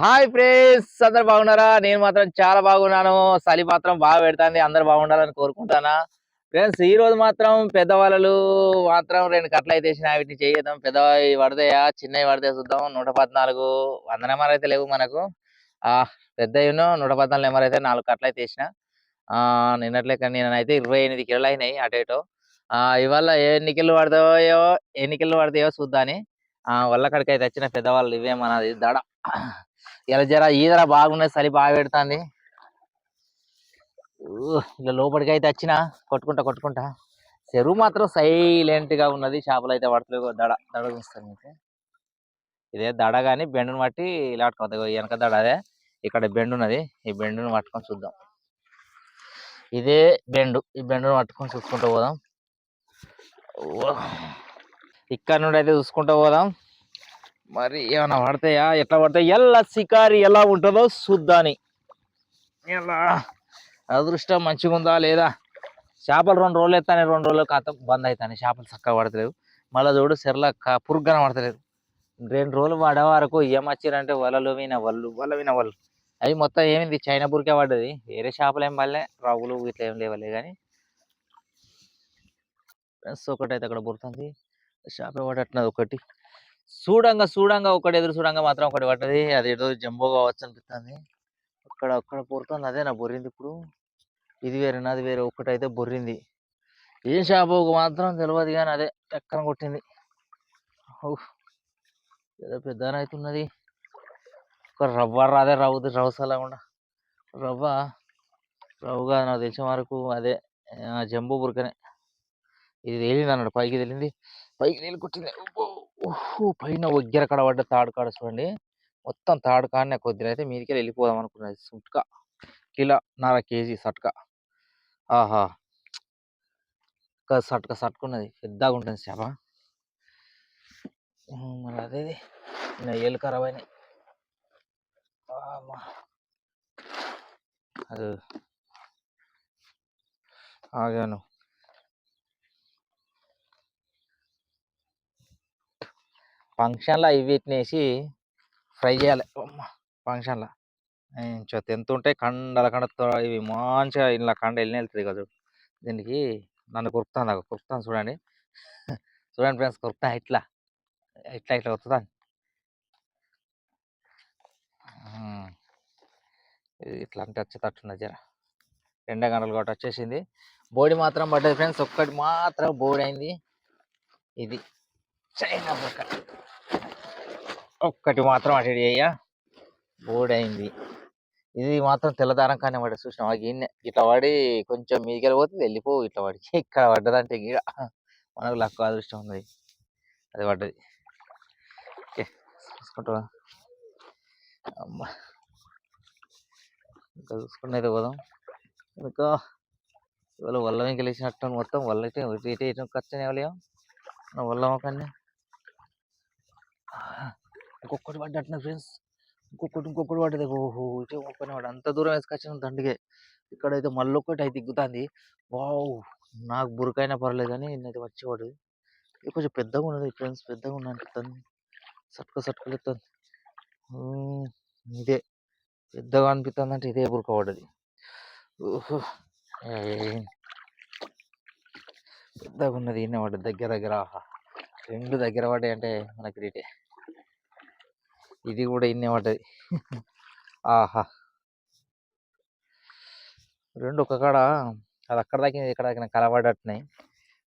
Hi friends అందరు బాగున్నారా? నేను మాత్రం చాలా బాగున్నాను. చలి మాత్రం బాగా పెడుతుంది. అందరు బాగుండాలని కోరుకుంటానా? ఫ్రెండ్స్ ఈ రోజు మాత్రం పెద్దవాళ్ళు మాత్రం రెండు కట్టలు అయితే వేసిన వీటిని చేద్దాం పెద్దవి పడతాయా? చిన్నవి పడితే చూద్దాం. నూట పద్నాలుగు వంద నెంబర్ అయితే లేవు మనకు. ఆ పెద్దవి నూట పద్నాలుగు నెంబర్ అయితే నాలుగు కట్టలు అయితే వేసిన. కానీ నేను నేనైతే ఇరవై ఎనిమిది కిలోలు అయినాయి అటు ఇటు. ఆ ఇవాళ ఎన్ని కిలో పడతాయో ఎన్ని కిలో పడతాయో చూద్దాని. ఆ వల్ల కడికి అయితే వచ్చిన పెద్దవాళ్ళు ఇవే మనది దడ. ఇలా జర ఈదర బాగున్నది చలి బాగా పెడుతుంది. ఇక లోపలికి అయితే వచ్చిన కొట్టుకుంటా కొట్టుకుంటా. చెరువు మాత్రం సైలెంట్గా ఉన్నది చేపలు అయితే పడతలేవు దడ దడ చూస్తాను మీకు. ఇదే దడ కానీ బెండును బట్టి ఇలా పట్టుకోవద్దు వెనక దడ అదే. ఇక్కడ బెండు ఉన్నది ఈ బెండును పట్టుకొని చూద్దాం. ఇదే బెండు ఈ బెండును పట్టుకొని చూసుకుంటూ పోదాం. ఇక్కడ నుండి అయితే చూసుకుంటూ పోదాం. మరి ఏమైనా పడతాయా? ఎట్లా పడతాయి? ఎలా సికారి ఎలా ఉంటుందో చూద్దాని. ఎలా అదృష్టం మంచిగా ఉందా లేదా? చేపలు రెండు రోజులు ఎత్తాను రెండు రోజులు కాత బంద్ అవుతాయి చేపలు చక్కగా పడతలేవు. మళ్ళీ చూడు సెర్ల పురుగ్గా పడతలేదు. రెండు రోజులు పడే వరకు ఏమొచ్చారంటే వలలు విన వల్లు వల విన వల్లు. అవి మొత్తం ఏమింది? చైనా పురికే పడ్డది. వేరే చేపలు ఏం పడలే. రావులు ఇట్లా ఏం లేవలే కానీ ఫ్రెండ్స్ ఒకటి అయితే అక్కడ పుడుతుంది. చేప పడట్లేదు ఒకటి. చూడంగా చూడంగా ఒకటి ఎదురు చూడంగా మాత్రం ఒకటి పడ్డది. అది ఏదో జంబో కావచ్చు అనిపిస్తుంది అక్కడ అక్కడ పొరుతుంది. అదే నా బొర్రింది ఇప్పుడు. ఇది వేరే నాది వేరే ఒకటి అయితే బొర్రింది. ఏం షాపు మాత్రం తెలియదు కానీ అదే ఎక్కడ కొట్టింది. ఏదో పెద్ద అవుతున్నది ఒక రవ్వ రాదే రవ్వుది రవ్వసలా కూడా రవ్వ రవ్వుగా నాకు తెలిసిన వరకు అదే జంబూ జంబో బురకనే. ఇది తేలింది అన్నాడు. పైకి తేలింది. పైకి నీళ్ళు కొట్టింది. ఓహో పైన ఒగ్గర కాడ పడ్డ తాడు కాడ చూడండి. మొత్తం తాడు కాడనే కొద్దిగా అయితే మీదికి వెళ్ళిపోదాం అనుకున్నది సుట్కా. కిలో నర కేజీ సట్క. ఆహా! ఒక సట్క సట్టుకున్నది. పెద్దగా ఉంటుంది చేప. మరి అదే ఏళ్ళు ఖరాబ్ అయినాయి. అది. ఆగాను. ఫంక్షన్లో ఇవి వీటిని ఫ్రై చేయాలి. ఫంక్షన్లో. కొంచెం ఎంత ఉంటే కండల కండ ఇవి మంచిగా ఇలా కండ వెళ్ళి వెళ్తుంది కదా దీనికి నన్ను కొరుకుతాను నాకు. కొరుకుతాను చూడండి. చూడండి ఫ్రెండ్స్ కొరుకుతా ఇట్లా. ఇట్లా ఇట్లా వస్తుందా ఇట్లా అంటే వచ్చేటట్టున్నది జర. రెండే గంటలు కాబట్టి వచ్చేసింది. బోడి మాత్రం పడ్డది ఫ్రెండ్స్. ఒక్కటి మాత్రం బోడి అయింది. ఇది. చైనా పక్క ఒక్కటి మాత్రం అటు ఇటు చెయ్య. ఇది మాత్రం తెల్లదారం కానీ వాడు చూసినాం గిన్నె. ఇట్లా పడి కొంచెం మీదికి పోతుంది వెళ్ళిపో ఇట్లా పడి. ఇక్కడ పడ్డదంటే గీడ. మనకు లక్కు అదృష్టం ఉంది అది పడ్డది. ఓకే. చూసుకుంటా అమ్మ. ఇంకా చూసుకున్నది పోదాం. ఇంకా ఇవాళ వల్ల ఇంకా లేచినట్టు మొత్తం వల్ల అయితే ఇటు ఇటు ఖర్చు ఎవలేం నా వల్ల మొక్కని ఇంకొకటి పడ్డట్టున ఫ్రెండ్స్ ఇంకొకటి ఇంకొకటి పడ్డది. ఓహో! ఇటు ఒక్కనే వాడు. అంత దూరం వేసుకొచ్చిన దండిగే ఇక్కడైతే మళ్ళీ ఒకటి అయితే దిగుతుంది. వావ్! నాకు బురకైనా పర్లేదు కానీ నేనైతే వచ్చేవాడు ఇది కొంచెం పెద్దగా ఉన్నది ఫ్రెండ్స్ పెద్దగా ఉన్న అనిపిస్తుంది సట్క సట్కలు ఇదే. పెద్దగా అనిపిస్తుంది అంటే ఇదే బురక పడ్డది. ఓహో! పెద్దగా ఉన్నది ఈయన వాడు దగ్గర దగ్గర. రెండు దగ్గర పడ్డాయి అంటే మనకి రేటే ఇది కూడా ఇన్నే పడ్డది. ఆహా! రెండు ఒక కాడ అది అక్కడ దాకా ఇక్కడ దాకా కలబడ్డట్టున్నాయి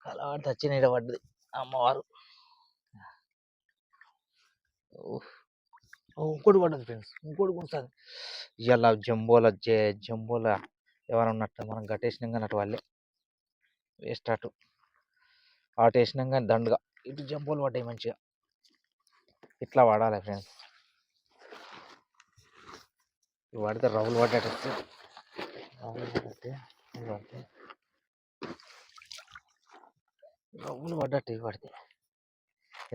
కలబడి వచ్చి నీడ పడ్డది అమ్మవారు. ఇంకోటి పడ్డది ఫ్రెండ్స్ ఇంకోటి కుడుతుంది ఇలా జంబోల జే జంబోల ఎవరు ఉన్నట్టు మనం గట్టేసినాం కానీ అటు వాళ్ళే. వేస్ట్ అటు. అటు వేసినాం కానీ దండుగా. ఇటు జంబోలు పడ్డాయి మంచిగా. ఇట్లా వాడాలి ఫ్రెండ్స్. వాడితే పడితే రవ్వులు పడ్డట్టు వస్తాయి. రవ్వులు పడితే రవ్వులు పడ్డట్టు ఇవి పడితే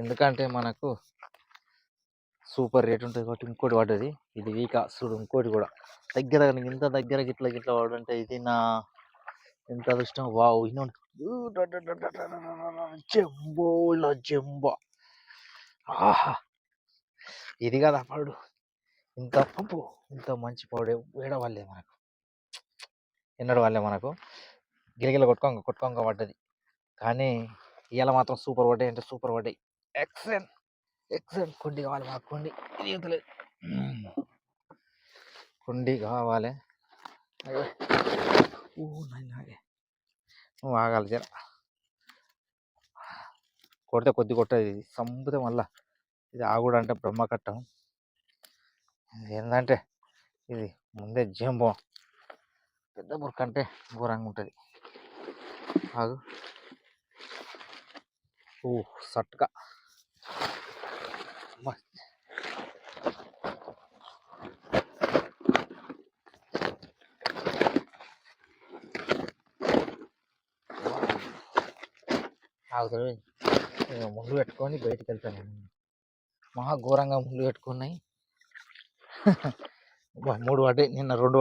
ఎందుకంటే మనకు సూపర్ రేట్ ఉంటుంది కాబట్టి ఇంకోటి పడ్డది ఇది వీకా చూడు ఇంకోటి కూడా. దగ్గర ఇంత దగ్గర గిట్ల గిట్ల పడుంటే ఇది నా ఎంత అదృష్టం? వావ్ ఇన్నోటి జంబోల జంబ. ఆహా. ఇది కదా పడు ఇంత అబ్బో, ఇంత మంచి పౌడే వేడ వాళ్ళే మనకు. ఎన్నడు వాళ్ళే మనకు. గిలగిల కొట్టుకోంగ కొట్టుకోంగ పడ్డది. కానీ ఇవాళ మాత్రం సూపర్ పడ్డాయి అంటే సూపర్ పడ్డాయి. ఎక్సలెంట్ ఎక్సలెంట్ కొండి కావాలి మాకు కొండి. ఇది ఇవ్వలేదు కొండి కావాలి. ఓ నాయనా నువ్వు ఆగాలి జర. కొడితే కొద్ది కొట్టేది. ఇది సంపుతే మళ్ళా. ఇది ఆగుడు అంటే బ్రహ్మకట్టం. ఏంటంటే ఇది ముందే జంబో. పెద్ద బుర్క అంటే ఘోరంగా ఉంటుంది కాదు ఓ సట్కా అమ్మా. ఆగుతాడు పెట్టుకొని బయటికి వెళ్తాను మహా ఘోరంగా ముందు పెట్టుకున్నాయి. మూడు పడ్డాయి. నిన్న రెండు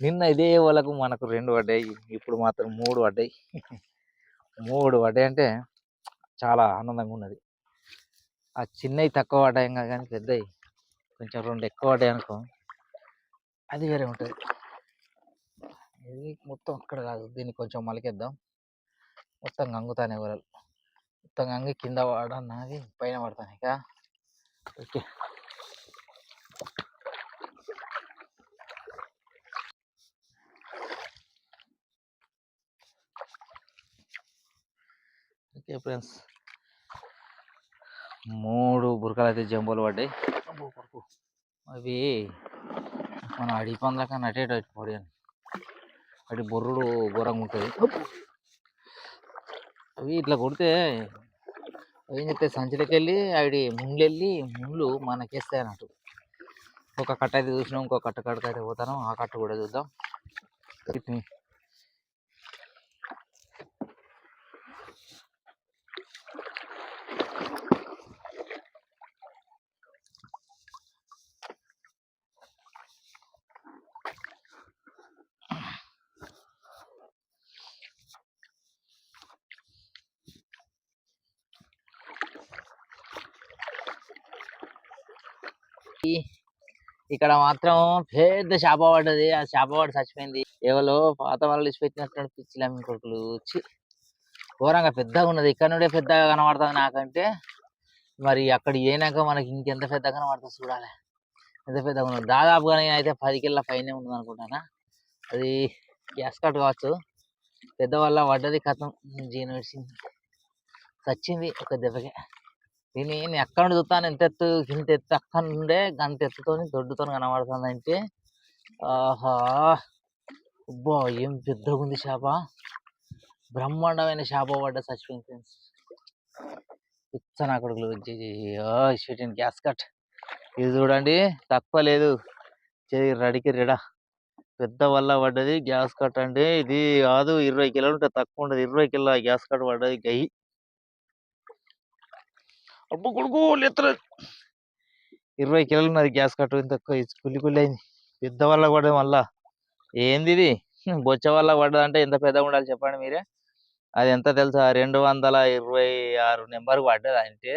నిన్న ఇదే వాళ్ళకు మనకు రెండు పడ్డాయి. ఇప్పుడు మాత్రం మూడు పడ్డాయి. మూడు పడ్డాయి అంటే చాలా ఆనందంగా ఉన్నది. ఆ చిన్నవి తక్కువ పడ్డాయి కానీ పెద్దవి కొంచెం రెండు ఎక్కువ పడ్డాయి అనుకో అది వేరే ఉంటుంది. ఇది మొత్తం అక్కడ కాదు. దీన్ని కొంచెం మలికేద్దాం. మొత్తం గంగుతానే వరలు మొత్తం గంగి కింద పడన్నది పైన పడతాను ఇక. ఓకే. Okay friends. మూడు బురకలు అయితే జంబోలు పడ్డాయి. అవి మన అడిగి పందుల కన్నా అటే ఇటు పడాను అడి బొర్రుడు ఘోరంగా ఉంటుంది. అవి ఇట్లా కొడితే ఏం చెప్తే సంచిలోకి వెళ్ళి అవి ముండ్లు వెళ్ళి ముండ్లు మనకేస్తాయి అన్నట్టు ఒక కట్ట అయితే చూసినాం ఇంకో కట్ట కట్టకి అయితే పోతాను ఆ కట్ట కూడా చూద్దాం. ఇక్కడ మాత్రం పెద్ద చేప పడ్డది. ఆ చేప పడి చచ్చిపోయింది. ఎవరో పాత వాళ్ళు ఇచ్చిపెట్టినట్టు పిచ్చిలు కొడుకులు. వచ్చి ఘోరంగా పెద్దగా ఉన్నది. ఇక్కడ నుండే పెద్దగా కనబడుతుంది నాకంటే. మరి అక్కడ ఏనాక మనకి ఇంకెంత పెద్దగా కనబడుతుంది చూడాలి. ఎంత పెద్దగా ఉన్నది? దాదాపుగా నేను అయితే పది కిలో పైనే ఉంది అనుకుంటానా? అది గ్యాస్ కట్ కావచ్చు. పెద్దవాళ్ళ పడ్డది కథం. జీన విడిచింది చచ్చింది ఒక దెబ్బకి. దీన్ని నేను ఎక్కడ నుండి చూస్తాను ఎంత ఎత్తు ఇంత ఎత్తు అక్కడ నుండే గంత ఎత్తుతోని దొడ్డుతో కనబడుతుంది అంటే ఆహా! అబ్బా! ఏం పెద్దగా ఉంది చేప. బ్రహ్మాండమైన చేప పడ్డ చచ్చిపోయింది ఫ్రెండ్స్. పిచ్చ నా కొడుకులు గ్యాస్ కట్. ఇది చూడండి తక్కువ లేదు. రెడీకి రడికి రెడా. పెద్ద వల్ల పడ్డది గ్యాస్ కట్ అంటే ఇది కాదు ఇరవై కిలోలు ఉంటుంది తక్కువ ఉండదు. ఇరవై కిలో గ్యాస్ కట్ పడ్డది గై. అబ్బు! కొడుకు లెత్తర ఇరవై కిలోలు ఉన్నది గ్యాస్ కట్టు ఇంత తక్కువ కుల్లి కుల్లి అయింది. పెద్ద వల్ల పడ్డది మళ్ళా. ఏంది ఇది? బొచ్చ వల్ల పడ్డదంటే ఎంత పెద్దగా ఉండాలి చెప్పండి మీరే. అది ఎంత తెలుసా? రెండు వందల ఇరవై ఆరు నెంబర్ పడ్డది అంటే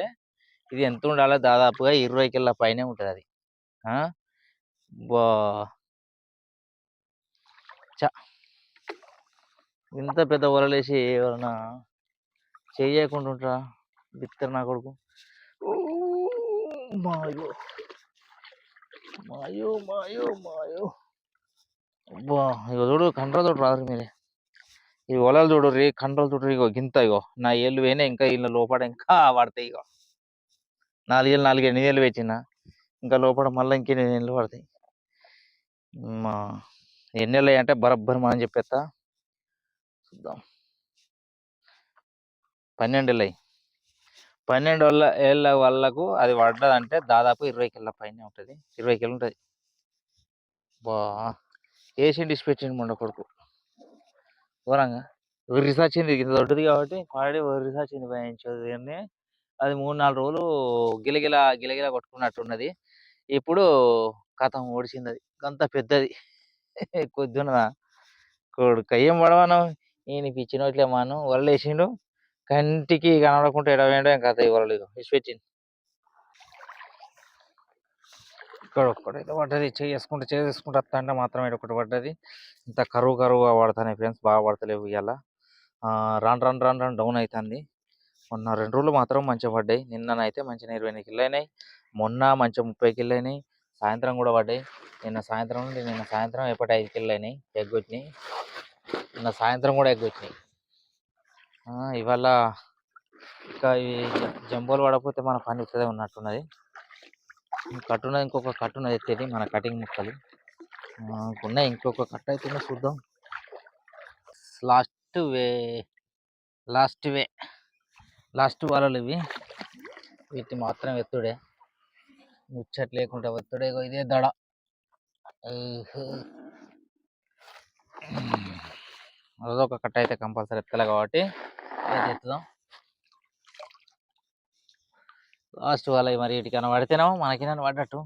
ఇది ఎంత ఉండాలో దాదాపుగా ఇరవై కిలో పైనే ఉంటుంది అది. బా! చ! ఇంత పెద్ద వలలేసి ఎవరన్నా చేయకుండా ఉంటారా బిత్తర నా కొడుకు. మాయో మాయో మాయో మాయో అబ్బా ఇగో చూడు కంట్రోల్ చూడు రాదు మీరే. ఈ వలలు చూడు రే కంట్రోల్ చూడు ఇగో గింత ఇగో. నా ఏళ్ళు పోయినా ఇంకా ఇళ్ళ లోపల ఇంకా పడతాయి ఇగో. నాలుగేళ్ళు నాలుగు ఎనిమిది ఏళ్ళు పెట్టిన ఇంకా లోపల మళ్ళీ ఇంకెన్ని ఏళ్ళు పడతాయి. మా ఎన్ని ఏళ్ళు అంటే బరబ్బర్ మనం చెప్పేస్తా చూద్దాం. పన్నెండు ఏళ్ళు పన్నెండు వల్ల ఏళ్ళ వాళ్ళకు అది పడ్డదంటే దాదాపు ఇరవై కిలో పైన ఉంటుంది. ఇరవై కిలో ఉంటుంది. బా! ఏషియన్ డిష్ పెట్టిండు మొండ కొడుకు. ఘోరంగా. ఒక రీసెర్చ్ అయింది ఇంత దొడ్డది కాబట్టి ఆల్రెడీ ఒక రీసెర్చ్ అయింది భయించేది కానీ అది మూడు నాలుగు రోజులు గిలగిల గిలగిల కొట్టుకున్నట్టున్నది. ఇప్పుడు కథం ఓడిచింది అది. అంత పెద్దది. కొద్దిగా కొడుకు ఏం పడవను ఈయన పిచ్చినట్లే మాను వరలేసిండు. కంటికి కనబడకుండా ఎడవేయడం కథ వరలు ఇసి పెట్టింది ఇక్కడ ఒక్కటైతే పడ్డది చేసుకుంటే చేసుకుంటే వస్తా మాత్రం ఇక్కడ ఒకటి పడ్డది. ఇంత కరువు కరువుగా పడుతున్నాయి ఫ్రెండ్స్ బాగా పడతలేవు ఇవాళ రాను రాను రాను రాను డౌన్ అవుతుంది మొన్న రెండు రోజులు మాత్రం మంచిగా పడ్డాయి. నిన్ననైతే మంచిగా ఇరవై ఎనిమిది కిలో అయినాయి. మొన్న మంచిగా ముప్పై కిలో అయినాయి. సాయంత్రం కూడా పడ్డాయి. నిన్న సాయంత్రం నుండి నిన్న సాయంత్రం ఎప్పటి ఐదు కిలో అయినాయి. ఎగ్గొచ్చినాయి నిన్న సాయంత్రం కూడా ఎగ్గొచ్చినాయి ఇవాళ ఇంకా ఈ జంబోలు పడకపోతే మన పని ఇక్కడే ఉన్నట్టున్నది. కట్టున్నది ఇంకొక కట్టున్నది ఎత్తేది మన కటింగ్ ముక్కలు. ఉన్నాయి ఇంకొక కట్ అయితే చూద్దాం. Last way last way last వలలు ఇవి. వీటి మాత్రం ఎత్తుడే. ముచ్చట్ లేకుండా ఒత్తుడే ఇదే దడ. ఊహు. ఒక కట్ట అయితే కంపల్సరీ ఎత్తాలి కాబట్టి అయితే ఎత్తుదాం లాస్ట్ వాళ్ళ మరి ఇటుకైనా పడితేనేమో మనకైనా పడ్డట్టు.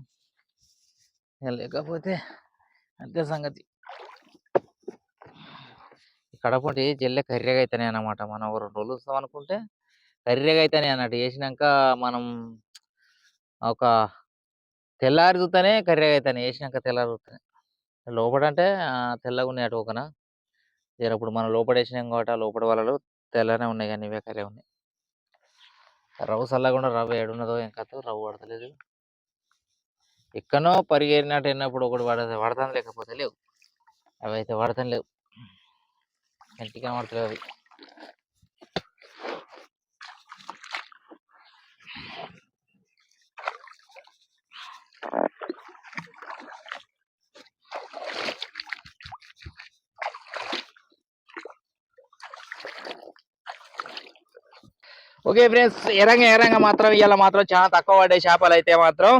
లేకపోతే అంతే సంగతి. కడపటి జల్లె కర్రెగా అయితేనే అన్నమాట. మనం ఒక రెండు రోజులు వస్తాం అనుకుంటే కర్రెగా అయితేనే అన్నట్టు. వేసినాక మనం ఒక తెల్లారి కర్రెగా అయితేనే వేసినాక తెల్లారి చూస్తేనే లోపల అంటే తెల్లగా ఉన్నాయి అటు ఒకన? జర ఇప్పుడు మనం లోపల వేసినాం కాబట్టి ఆ లోపల వాళ్ళు తెల్లనే ఉన్నాయి కానీ ఇవే కర్రెగా ఉన్నాయి. రవ్వు చల్లకుండా రవ్వ. ఏడున్నదో ఏం కథ రవ్వ పడతలేదు ఎక్కడో పరిగేరినట్టు వెళ్ళినప్పుడు ఒకటి పడదు పడతాను లేకపోతే లేవు. అవి అయితే పడతాను లేవు. కంటికి పడతలేవు అవి. ఓకే ఫ్రెండ్స్ ఎరంగ ఎరంగ మాత్రం ఇవాళ మాత్రం చాలా తక్కువ పడ్డాయి చేపలు అయితే మాత్రం.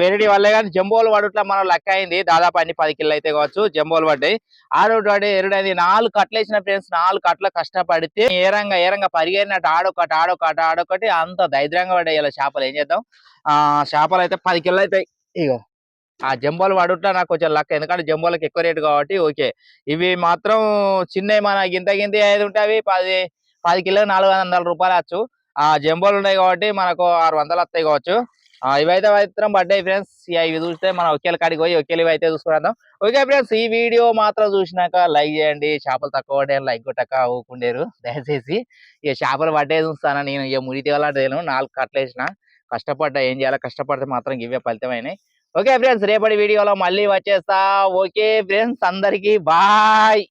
వెరైటీ వల్లే కానీ జంబోలు పడుట్లా మనం లెక్క అయింది. దాదాపు అన్ని పది కిలో అయితే కావచ్చు జంబోలు పడ్డాయి. ఆడోటి పడి ఎరుడైంది నాలుగు కట్టలు వేసిన ఫ్రెండ్స్ నాలుగు కట్టలు కష్టపడితే ఏరంగా ఏరంగా పరిగెరినట్టు ఆడొకటి ఆడొకటి ఆడొకటి అంత దైద్రంగా పడ్డాయి ఇలా చేపలు. ఏం చేద్దాం? ఆ చేపలు అయితే పది కిలో అవుతాయి ఇగో. ఆ జంబోలు పడుట్లా నాకు కొంచెం లక్క ఎందుకంటే జంబోలకు ఎక్కువ రేటు కాబట్టి ఓకే ఇవి మాత్రం చిన్నవి మన గింత గింత ఐదు ఉంటాయి పది పది కిలో నాలుగు వందల రూపాయలు వచ్చు ఆ జంబోలు ఉన్నాయి కాబట్టి మనకు ఆరు వందలు వస్తాయి కావచ్చు. ఇవైతే మాత్రం బర్త్డే ఫ్రెండ్స్ ఇవి చూస్తే మనం ఒకేళ్ళ కాడికి పోయి ఒకేళ్ళు ఇవి అయితే చూసుకుందాం ఓకే ఫ్రెండ్స్ ఈ వీడియో మాత్రం చూసినాక లైక్ చేయండి. చేపలు తక్కువ పడ్డాయి లైక్ కొట్టక ఊకుండేరు. దయచేసి ఇక చేపలు పడ్డే చూస్తాను. నేను ఇక ముడి తేవాలంటే నాలుగు కట్టలేసిన కష్టపడ్డా. ఏం చేయాలి కష్టపడితే మాత్రం ఇవే ఫలితమైనాయి ఓకే ఫ్రెండ్స్ రేపటి వీడియోలో మళ్ళీ వచ్చేస్తా. ఓకే ఫ్రెండ్స్ అందరికీ బాయ్